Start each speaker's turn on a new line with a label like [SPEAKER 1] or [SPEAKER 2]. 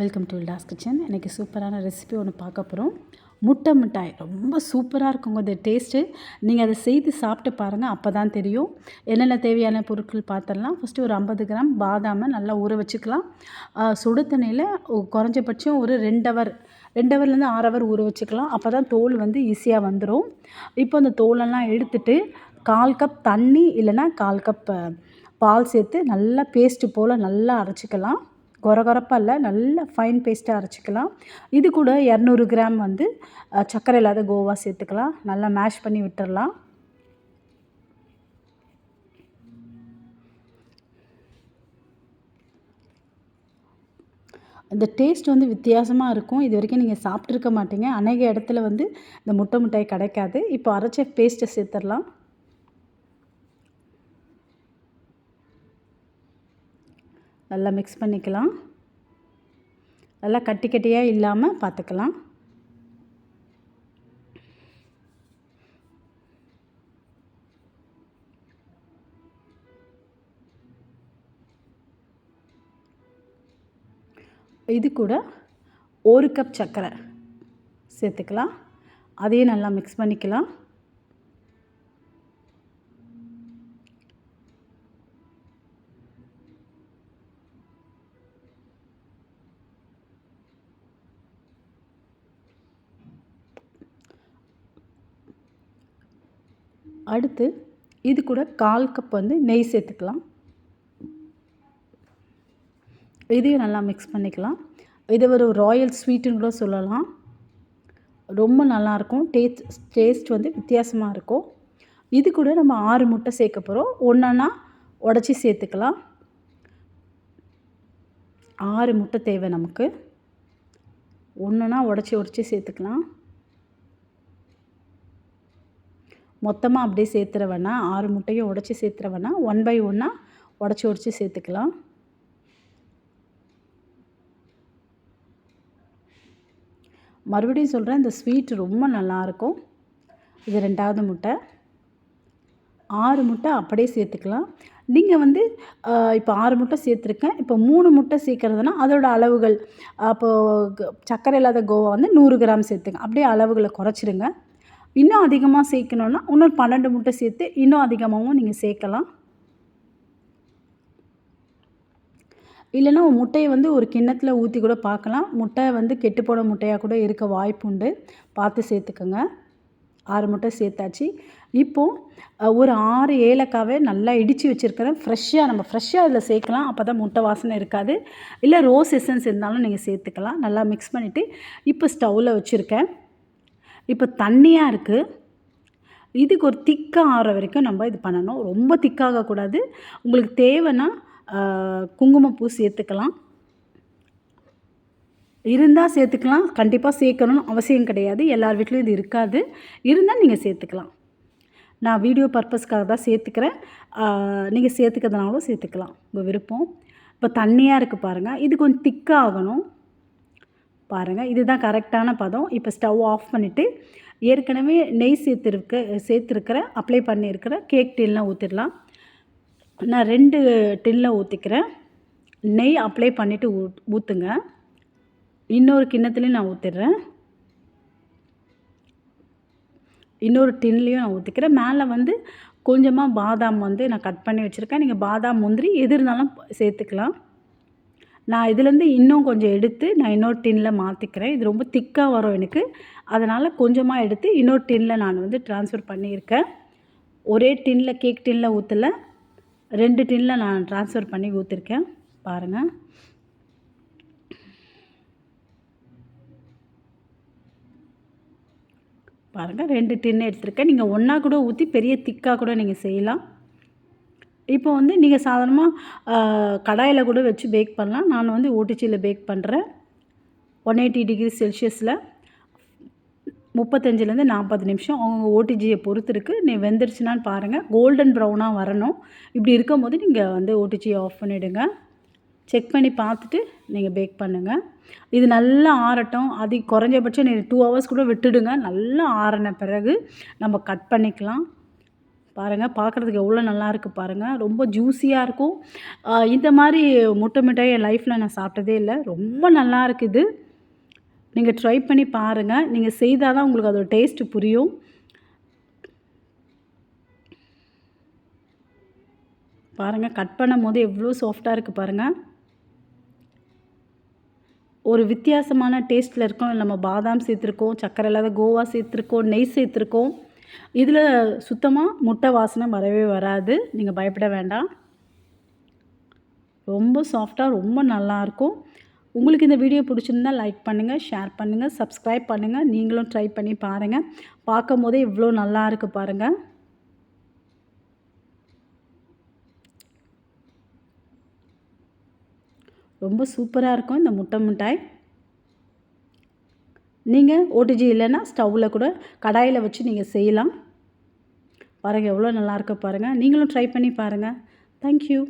[SPEAKER 1] Welcome to வில்டாஸ் kitchen இன்றைக்கி சூப்பரான recipe ஒன்று பார்க்க போகிறோம் முட்டை மிட்டாய். ரொம்ப சூப்பராக இருக்குங்க அது டேஸ்ட்டு நீங்கள் அதை செய்து சாப்பிட்டு பாருங்கள் அப்போ தான் தெரியும். என்னென்ன தேவையான பொருட்கள் பார்த்துடலாம். ஃபஸ்ட்டு ஒரு ஐம்பது கிராம் பாதாமை நல்லா ஊற வச்சுக்கலாம். சுடு தண்ணியில் குறைஞ்சபட்சம் ஒரு ரெண்டு ஹவர் ரெண்டு ஹவர்லேருந்து ஆறு ஹவர் ஊற வச்சுக்கலாம். அப்போ தான் தோல் வந்து ஈஸியாக வந்துடும் இப்போ அந்த தோலெல்லாம் எடுத்துட்டு கால் கப் தண்ணி இல்லைன்னா கால் கப் பால் சேர்த்து நல்லா பேஸ்ட்டு போல் நல்லா அரைச்சிக்கலாம். கொரகொரப்பாக இல்லை நல்ல ஃபைன் பேஸ்ட்டாக அரைச்சிக்கலாம். இது கூட இரநூறு கிராம் வந்து சர்க்கரை இல்லாத கோவா சேர்த்துக்கலாம். நல்லா மேஷ் பண்ணி விட்டுறலாம். அந்த டேஸ்ட் வந்து வித்தியாசமாக இருக்கும். இது வரைக்கும் நீங்கள் சாப்பிட்ருக்க மாட்டீங்க. அநேக இடத்துல வந்து இந்த முட்டை மிட்டாய் கிடைக்காது. இப்போ அரைச்ச பேஸ்ட்டை சேர்த்துடலாம். நல்லா மிக்ஸ் பண்ணிக்கலாம். நல்லா கட்டி கட்டியாக இல்லாமல் பார்த்துக்கலாம் இது கூட ஒரு கப் சர்க்கரை சேர்த்துக்கலாம். அதையும் நல்லா மிக்ஸ் பண்ணிக்கலாம். அடுத்து இது கூட கால் கப் வந்து நெய் சேர்த்துக்கலாம். இதையும் நல்லா மிக்ஸ் பண்ணிக்கலாம். இதை ஒரு ராயல் ஸ்வீட்டுன்னு கூட சொல்லலாம். ரொம்ப நல்லாயிருக்கும் டேஸ்ட் டேஸ்ட் வந்து வித்தியாசமாக இருக்கும். இது கூட நம்ம ஆறு முட்டை சேர்க்க போகிறோம் ஒன்றா உடச்சி சேர்த்துக்கலாம். ஆறு முட்டை தேவை நமக்கு. ஒன்றுனா உடச்சி உடச்சி சேர்த்துக்கலாம். மொத்தமாக அப்படியே சேர்த்துற வேணாம் ஆறு முட்டையும் உடச்சி சேர்த்துற வேணாம் ஒன் பை ஒன்னாக உடச்சி உடச்சி சேர்த்துக்கலாம். மறுபடியும் சொல்கிறேன் இந்த ஸ்வீட் ரொம்ப நல்லாயிருக்கும் இது ரெண்டாவது முட்டை. ஆறு முட்டை அப்படியே சேர்த்துக்கலாம். நீங்கள் வந்து இப்போ ஆறு முட்டை சேர்த்துருக்கேன். இப்போ மூணு முட்டை சேர்க்குறதுனா அதோட அளவுகள் அப்போது சர்க்கரை இல்லாத கோவா வந்து நூறு கிராம் சேர்த்துங்க. அப்படியே அளவுகளை குறைச்சிருங்க. இன்னும் அதிகமாக சேர்க்கணுன்னா இன்னொரு பன்னெண்டு முட்டை சேர்த்து இன்னும் அதிகமாகவும் நீங்கள் சேர்க்கலாம். இல்லைன்னா முட்டையை வந்து ஒரு கிண்ணத்தில் ஊற்றி கூட பார்க்கலாம். முட்டை வந்து கெட்டு போன முட்டையாக கூட இருக்க வாய்ப்பு உண்டு. பார்த்து சேர்த்துக்கோங்க. ஆறு முட்டை சேர்த்தாச்சு. இப்போது ஒரு ஆறு ஏலக்காவை நல்லா இடித்து வச்சுருக்கிறேன். ஃப்ரெஷ்ஷாக நம்ம ஃப்ரெஷ்ஷாக அதில் சேர்க்கலாம். அப்போ தான் முட்டை வாசனை இருக்காது. இல்லை ரோஸ் எசன்ஸ் இருந்தாலும் நீங்கள் சேர்த்துக்கலாம். நல்லா மிக்ஸ் பண்ணிவிட்டு இப்போ ஸ்டவ்வில் வச்சுருக்கேன். இப்போ தண்ணியாக இருக்குது இதுக்கு ஒரு திக்காக ஆற வரைக்கும் நம்ம இது பண்ணணும். ரொம்ப திக்காகக்கூடாது உங்களுக்கு தேவைன்னா குங்குமப்பூ சேர்த்துக்கலாம். இருந்தால் சேர்த்துக்கலாம். கண்டிப்பாக சேர்க்கணும்னு அவசியம் கிடையாது. எல்லார் வீட்லேயும் இது இருக்காது. இருந்தால் நீங்கள் சேர்த்துக்கலாம். நான் வீடியோ பர்பஸ்க்காக தான் சேர்த்துக்கிறேன். நீங்கள் சேர்த்துக்கிறதுனாலும் சேர்த்துக்கலாம். உங்கள் விருப்பம். இப்போ தண்ணியாக இருக்குது பாருங்கள் இது கொஞ்சம் திக்காக ஆகணும். பாருங்கள் இதுதான் கரெக்டான பதம். இப்போ ஸ்டவ் ஆஃப் பண்ணிவிட்டு ஏற்கனவே நெய் சேர்த்துருக்க சேர்த்துருக்கிற அப்ளை பண்ணியிருக்கிற கேக் டில்லாம் ஊற்றிடலாம் நான் ரெண்டு டின்னில் ஊற்றிக்கிறேன் நெய் அப்ளை பண்ணிவிட்டு ஊ ஊற்றுங்க இன்னொரு கிண்ணத்துலேயும் நான் ஊற்றிடுறேன் இன்னொரு டின்லேயும் நான் ஊற்றிக்கிறேன் மேலே வந்து கொஞ்சமாக பாதாம் வந்து நான் கட் பண்ணி வச்சுருக்கேன். நீங்கள் பாதாம் முந்திரி எது இருந்தாலும் சேர்த்துக்கலாம். நான் இதுலேருந்து இன்னும் கொஞ்சம் எடுத்து நான் இன்னொரு டின்னில் மாற்றிக்கிறேன் இது ரொம்ப திக்காக வரும் எனக்கு. அதனால் கொஞ்சமாக எடுத்து இன்னொரு டின்னில் நான் வந்து ட்ரான்ஸ்ஃபர் பண்ணியிருக்கேன். ஒரே டின்னில் கேக் டின்னில் ஊற்றல ரெண்டு டின்னில் நான் ட்ரான்ஸ்ஃபர் பண்ணி ஊற்றிருக்கேன் பாருங்கள் பாருங்கள் ரெண்டு டின்னு எடுத்திருக்கேன். நீங்கள் ஒன்றா கூட ஊற்றி பெரிய திக்காக கூட நீங்கள் செய்யலாம். இப்போ வந்து நீங்கள் சாதாரணமாக கடாயில் கூட வச்சு பேக் பண்ணலாம். நான் வந்து ஓடிச்சியில் பேக் பண்ணுறேன் ஒன் எயிட்டி டிகிரி செல்சியஸில் முப்பத்தஞ்சிலேருந்து நாற்பது நிமிஷம். அவங்க ஓடிஜியை பொறுத்து இருக்குது நீ வெந்துருச்சுனான்னு பாருங்கள் கோல்டன் ப்ரௌனாக வரணும். இப்படி இருக்கும்போது நீங்கள் வந்து ஓடிஜியை ஆஃப் பண்ணிவிடுங்க செக் பண்ணி பார்த்துட்டு நீங்கள் பேக் பண்ணுங்கள் இது நல்லா ஆறட்டும். அது குறைஞ்சபட்சம் நீங்கள் டூ ஹவர்ஸ் கூட விட்டுடுங்க. நல்லா ஆறின பிறகு நம்ம கட் பண்ணிக்கலாம். பாருங்கள் பார்க்குறதுக்கு எவ்வளோ நல்லாயிருக்கு பாருங்கள் ரொம்ப ஜூஸியாக இருக்கும். இந்த மாதிரி முட்டை மிட்டாய் என் லைஃப்பில் நான் சாப்பிட்டதே இல்லை. ரொம்ப நல்லா இருக்குது நீங்கள் ட்ரை பண்ணி பாருங்கள் நீங்கள் செய்தால் தான் உங்களுக்கு அதோட டேஸ்ட்டு புரியும். பாருங்கள் கட் பண்ணும் போது எவ்வளோ சாஃப்டாக இருக்குது பாருங்கள் ஒரு வித்தியாசமான டேஸ்ட்டில் இருக்கும். நம்ம பாதாம் சேர்த்துருக்கோம் சர்க்கரை இல்லாத கோவா சேர்த்துருக்கோம் நெய் சேர்த்துருக்கோம். இதில் சுத்தமாக முட்டை வாசனை வரவே வராது. நீங்கள் பயப்பட வேண்டாம். ரொம்ப சாஃப்டாக ரொம்ப நல்லாயிருக்கும் உங்களுக்கு இந்த வீடியோ பிடிச்சிருந்தா லைக் பண்ணுங்கள் ஷேர் பண்ணுங்கள் சப்ஸ்கிரைப் பண்ணுங்கள் நீங்களும் ட்ரை பண்ணி பாருங்கள் பார்க்கும் போதே இவ்வளோ நல்லா இருக்குது பாருங்கள் ரொம்ப சூப்பராக இருக்கும் இந்த முட்டை மிட்டாய். நீங்கள் ஓடிஜி இல்லைன்னா ஸ்டவ்வில் கூட கடாயில் வச்சு நீங்கள் செய்யலாம். பாருங்கள் எவ்வளோ நல்லாயிருக்கு பாருங்கள் நீங்களும் ட்ரை பண்ணி பாருங்கள் தேங்க்யூ